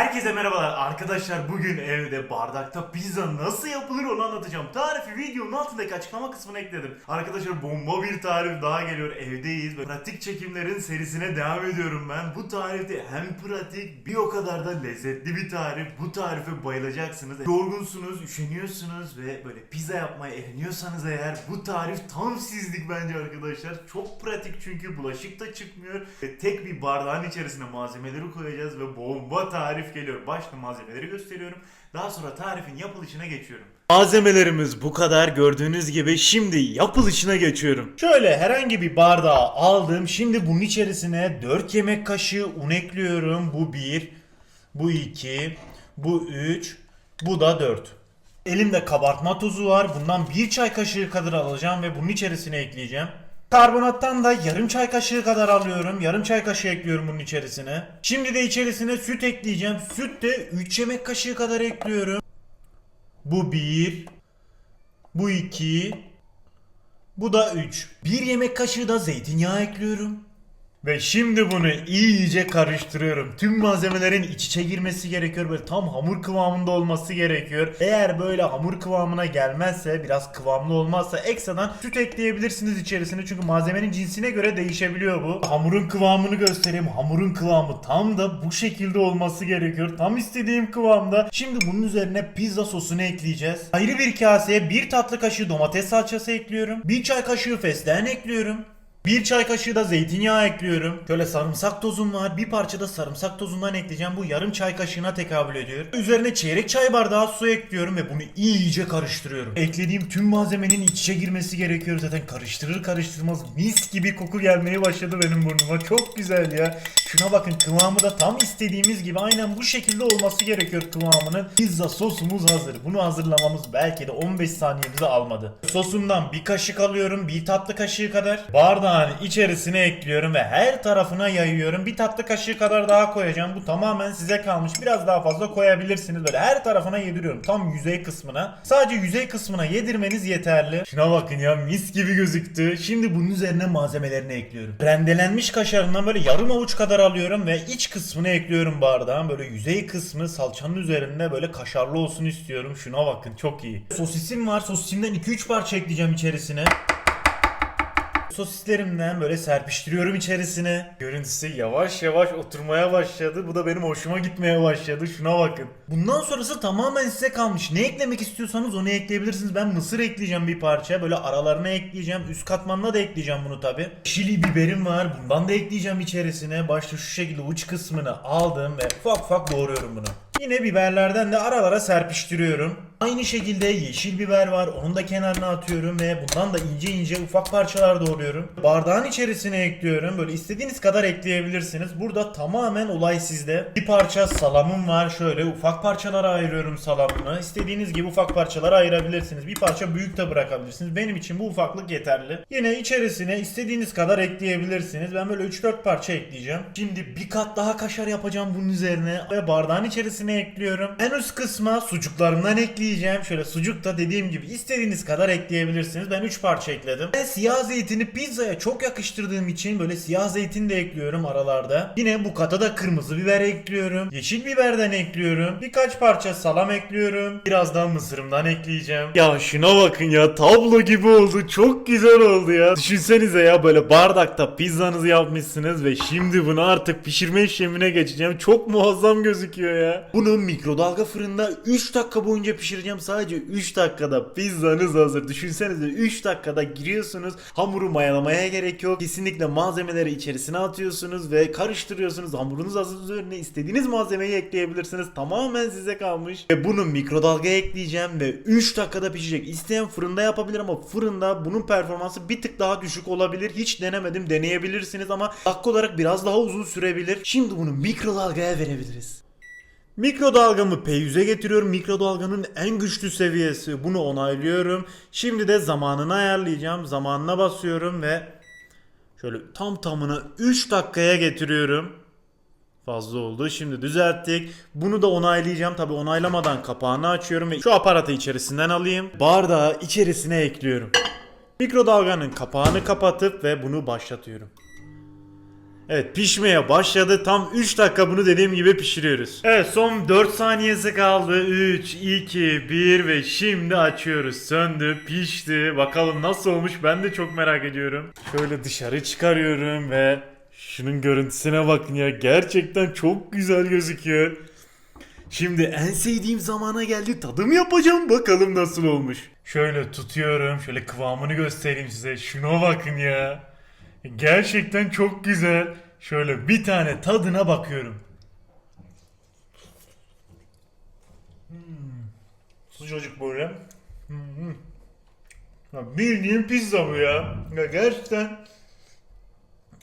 Herkese merhabalar arkadaşlar bugün evde bardakta pizza nasıl yapılır onu anlatacağım. Tarifi videonun altındaki açıklama kısmına ekledim. Arkadaşlar bomba bir tarif daha geliyor evdeyiz. ve Pratik çekimlerin serisine devam ediyorum ben. Bu tarifte hem pratik bir o kadar da lezzetli bir tarif. Bu tarife bayılacaksınız. Yorgunsunuz, üşeniyorsunuz ve böyle pizza yapmaya eğleniyorsanız eğer bu tarif tam sizlik bence arkadaşlar. Çok pratik çünkü bulaşık da çıkmıyor. Ve tek bir bardağın içerisine malzemeleri koyacağız ve bomba tarif geliyor. Başta malzemeleri gösteriyorum. Daha sonra tarifin yapılışına geçiyorum. Malzemelerimiz bu kadar gördüğünüz gibi şimdi yapılışına geçiyorum. Şöyle herhangi bir bardağı aldım. Şimdi bunun içerisine 4 yemek kaşığı un ekliyorum. Bu 1, bu 2, bu 3, bu da 4. Elimde kabartma tozu var. Bundan bir çay kaşığı kadar alacağım ve bunun içerisine ekleyeceğim. Karbonattan da yarım çay kaşığı kadar alıyorum. Yarım çay kaşığı ekliyorum bunun içerisine. Şimdi de içerisine süt ekleyeceğim. Süt de 3 yemek kaşığı kadar ekliyorum. Bu 1. Bu 2. Bu da 3. 1 yemek kaşığı da zeytinyağı ekliyorum. Ve şimdi bunu iyice karıştırıyorum. Tüm malzemelerin iç içe girmesi gerekiyor. Böyle tam hamur kıvamında olması gerekiyor. Eğer böyle hamur kıvamına gelmezse, biraz kıvamlı olmazsa ekstradan süt ekleyebilirsiniz içerisine. Çünkü malzemenin cinsine göre değişebiliyor bu. Hamurun kıvamını göstereyim. Hamurun kıvamı tam da bu şekilde olması gerekiyor. Tam istediğim kıvamda. Şimdi bunun üzerine pizza sosunu ekleyeceğiz. Ayrı bir kaseye bir tatlı kaşığı domates salçası ekliyorum. Bir çay kaşığı fesleğen ekliyorum. Bir çay kaşığı da zeytinyağı ekliyorum. Şöyle sarımsak tozum var. Bir parça da sarımsak tozundan ekleyeceğim. Bu yarım çay kaşığına tekabül ediyor. Üzerine çeyrek çay bardağı su ekliyorum ve bunu iyice karıştırıyorum. Eklediğim tüm malzemenin iç içe girmesi gerekiyor. Zaten karıştırır karıştırmaz mis gibi koku gelmeye başladı benim burnuma. Çok güzel ya. Şuna bakın kıvamı da tam istediğimiz gibi aynen bu şekilde olması gerekiyor kıvamının. Pizza sosumuz hazır. Bunu hazırlamamız belki de 15 saniyemizi almadı. Sosumdan bir kaşık alıyorum. Bir tatlı kaşığı kadar. Bardağın içerisine ekliyorum ve her tarafına yayıyorum. Bir tatlı kaşığı kadar daha koyacağım. Bu tamamen size kalmış. Biraz daha fazla koyabilirsiniz. Böyle her tarafına yediriyorum. Tam yüzey kısmına. Sadece yüzey kısmına yedirmeniz yeterli. Şuna bakın ya mis gibi gözüktü. Şimdi bunun üzerine malzemelerini ekliyorum. Rendelenmiş kaşarından böyle yarım avuç kadar alıyorum ve iç kısmını ekliyorum bardağın. Böyle yüzey kısmı salçanın üzerinde böyle kaşarlı olsun istiyorum. Şuna bakın çok iyi. Sosisim var. Sosisimden 2-3 parça ekleyeceğim içerisine. Sosislerimden böyle serpiştiriyorum içerisine. Görüntüsü yavaş yavaş oturmaya başladı. Bu da benim hoşuma gitmeye başladı. Şuna bakın. Bundan sonrası tamamen size kalmış. Ne eklemek istiyorsanız onu ekleyebilirsiniz. Ben mısır ekleyeceğim bir parça. Böyle aralarına ekleyeceğim. Üst katmanına da ekleyeceğim bunu tabi. Şili biberim var. Bundan da ekleyeceğim içerisine. Başta şu şekilde uç kısmını aldım ve ufak ufak doğruyorum bunu. Yine biberlerden de aralara serpiştiriyorum. Aynı şekilde yeşil biber var. Onun da kenarına atıyorum ve bundan da ince ince ufak parçalar doğruyorum. Bardağın içerisine ekliyorum. Böyle istediğiniz kadar ekleyebilirsiniz. Burada tamamen olay sizde. Bir parça salamım var. Şöyle ufak parçalara ayırıyorum salamımı. İstediğiniz gibi ufak parçalara ayırabilirsiniz. Bir parça büyük de bırakabilirsiniz. Benim için bu ufaklık yeterli. Yine içerisine istediğiniz kadar ekleyebilirsiniz. Ben böyle 3-4 parça ekleyeceğim. Şimdi bir kat daha kaşar yapacağım bunun üzerine. Ve bardağın içerisine ekliyorum. En üst kısma sucuklarımdan ekleyeceğim. Şöyle sucuk da dediğim gibi istediğiniz kadar ekleyebilirsiniz. Ben 3 parça ekledim. Ben siyah zeytini pizzaya çok yakıştırdığım için böyle siyah zeytin de ekliyorum aralarda. Yine bu kata da kırmızı biber ekliyorum. Yeşil biberden ekliyorum. Birkaç parça salam ekliyorum. Biraz daha mısırımdan ekleyeceğim. Ya şuna bakın ya tablo gibi oldu. Çok güzel oldu ya. Düşünsenize ya böyle bardakta pizzanızı yapmışsınız ve şimdi bunu artık pişirme işlemine geçeceğim. Çok muazzam gözüküyor ya. Bunu mikrodalga fırında 3 dakika boyunca pişireceğim. Sadece 3 dakikada pizzanız hazır. Düşünsenize 3 dakikada giriyorsunuz. Hamuru mayalamaya gerek yok. Kesinlikle malzemeleri içerisine atıyorsunuz ve karıştırıyorsunuz. Hamurunuz hazır üzerine istediğiniz malzemeyi ekleyebilirsiniz. Tamamen size kalmış. Ve bunu mikrodalgaya ekleyeceğim ve 3 dakikada pişecek. İsteyen fırında yapabilir ama fırında bunun performansı bir tık daha düşük olabilir. Hiç denemedim. Deneyebilirsiniz ama dakika olarak biraz daha uzun sürebilir. Şimdi bunu mikrodalgaya verebiliriz. Mikrodalgamı P100'e getiriyorum. Mikrodalganın en güçlü seviyesi. Bunu onaylıyorum. Şimdi de zamanını ayarlayacağım. Zamanına basıyorum ve şöyle tam tamına 3 dakikaya getiriyorum. Fazla oldu. Şimdi düzelttik. Bunu da onaylayacağım. Tabi onaylamadan kapağını açıyorum ve şu aparatı içerisinden alayım. Bardağı içerisine ekliyorum. Mikrodalganın kapağını kapatıp ve bunu başlatıyorum. Evet pişmeye başladı. Tam 3 dakika bunu dediğim gibi pişiriyoruz. Evet son 4 saniyesi kaldı. 3, 2, 1 ve şimdi açıyoruz. Söndü, pişti. Bakalım nasıl olmuş ben de çok merak ediyorum. Şöyle dışarı çıkarıyorum ve şunun görüntüsüne bakın ya. Gerçekten çok güzel gözüküyor. Şimdi en sevdiğim zamana geldi. Tadım yapacağım. Bakalım nasıl olmuş. Şöyle tutuyorum. Şöyle kıvamını göstereyim size. Şuna bakın ya. Gerçekten çok güzel. Şöyle bir tane tadına bakıyorum. Hmm. Sıcacık böyle. Hmm. Ya bildiğin pizza bu ya. ya. Gerçekten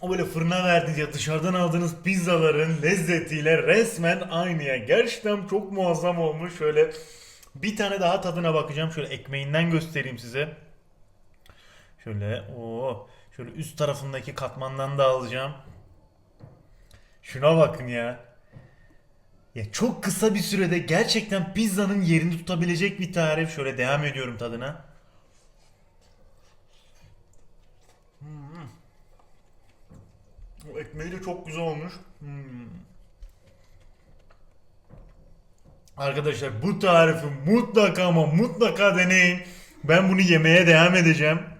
o böyle fırına verdiğiniz ya dışarıdan aldığınız pizzaların lezzetiyle resmen aynı ya. Gerçekten çok muazzam olmuş. Şöyle bir tane daha tadına bakacağım. Şöyle ekmeğinden göstereyim size. Şöyle o şöyle üst tarafındaki katmandan da alacağım. Şuna bakın ya. Ya çok kısa bir sürede gerçekten pizzanın yerini tutabilecek bir tarif. Şöyle devam ediyorum tadına. Hmm. O ekmeği de çok güzel olmuş. Hmm. Arkadaşlar bu tarifi mutlaka ama mutlaka deneyin. Ben bunu yemeye devam edeceğim.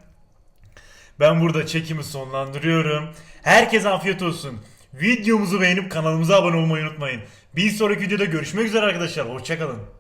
Ben burada çekimi sonlandırıyorum. Herkese afiyet olsun. Videomuzu beğenip kanalımıza abone olmayı unutmayın. Bir sonraki videoda görüşmek üzere arkadaşlar. Hoşçakalın.